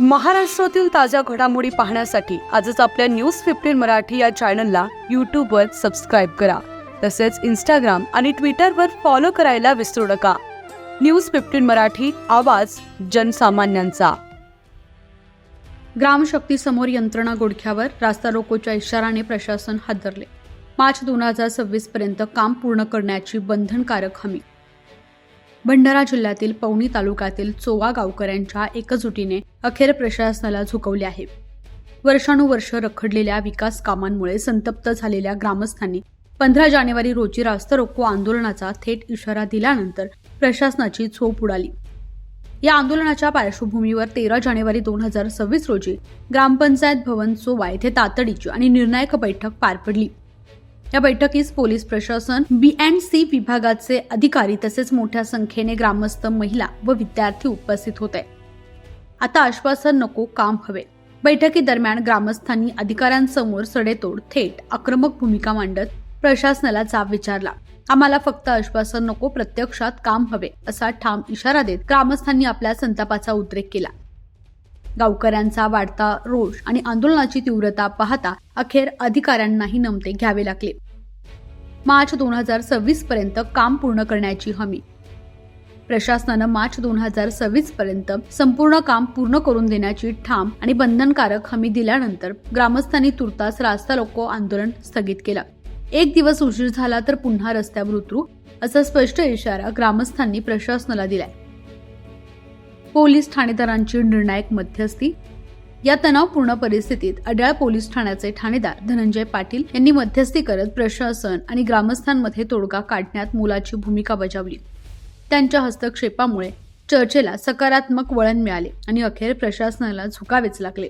महाराष्ट्रातील ताज्या घडामोडी पाहण्यासाठी आजच आपल्या न्यूज फिफ्टीन मराठी या चॅनलला यूट्यूबवर सबस्क्राईब करा. तसेच इंस्टाग्राम आणि ट्विटरवर फॉलो करायला विसरू नका. न्यूज फिफ्टीन मराठी आवाज जनसामान्यांचा. ग्रामशक्ती समोर यंत्रणा गुडख्यावर रास्ता रोकोच्या इशाराने प्रशासन हादरले. मार्च दोन हजार सव्वीस पर्यंत काम पूर्ण करण्याची बंधनकारक हमी. भंडारा जिल्ह्यातील पवनी तालुक्यातील चोवा गावकऱ्यांच्या एकजुटीने अखेर प्रशासनाला झुकवले आहे. वर्षानुवर्ष रखडलेल्या विकास कामांमुळे संतप्त झालेल्या ग्रामस्थांनी पंधरा जानेवारी रोजी रास्ता रोको आंदोलनाचा थेट इशारा दिल्यानंतर प्रशासनाची झोप उडाली. या आंदोलनाच्या पार्श्वभूमीवर तेरा जानेवारी दोन हजार सव्वीस रोजी ग्रामपंचायत भवन चोवा येथे तातडीची आणि निर्णायक बैठक पार पडली. या बैठकीस पोलीस प्रशासन बी अँड सी विभागाचे अधिकारी तसेच मोठ्या संख्येने ग्रामस्थ महिला व विद्यार्थी उपस्थित होते. आता आश्वासन नको काम हवे. बैठकीदरम्यान ग्रामस्थांनी अधिकाऱ्यांसमोर सडेतोड थेट आक्रमक भूमिका मांडत प्रशासनाला जाब विचारला. आम्हाला फक्त आश्वासन नको प्रत्यक्षात काम हवे असा ठाम इशारा देत ग्रामस्थांनी आपल्या संतापाचा उद्रेक केला. गावकऱ्यांचा वाढता रोष आणि आंदोलनाची तीव्रता पाहता अखेर अधिकाऱ्यांनाही नमते घ्यावे लागले. मार्च दोन हजार सव्वीस पर्यंत काम पूर्ण करण्याची हमी. प्रशासनानं मार्च दोन हजार सव्वीस पर्यंत संपूर्ण काम पूर्ण करून देण्याची ठाम आणि बंधनकारक हमी दिल्यानंतर ग्रामस्थांनी तुर्तास रास्ता लोको आंदोलन स्थगित केलं. एक दिवस उशीर झाला तर पुन्हा रस्त्यावर उतरू असा स्पष्ट इशारा ग्रामस्थांनी प्रशासनाला दिलाय. पोलीस ठाणेदारांची निर्णायक मध्यस्थी. या तणावपूर्ण परिस्थितीत अड्याळ पोलीस ठाण्याचे ठाणेदार धनंजय पाटील यांनी मध्यस्थी करत प्रशासन आणि ग्रामस्थांमध्ये तोडगा काढण्यात मोलाची भूमिका बजावली. त्यांच्या हस्तक्षेपामुळे चर्चेला सकारात्मक वळण मिळाले आणि अखेर प्रशासनाला झुकावेच लागले.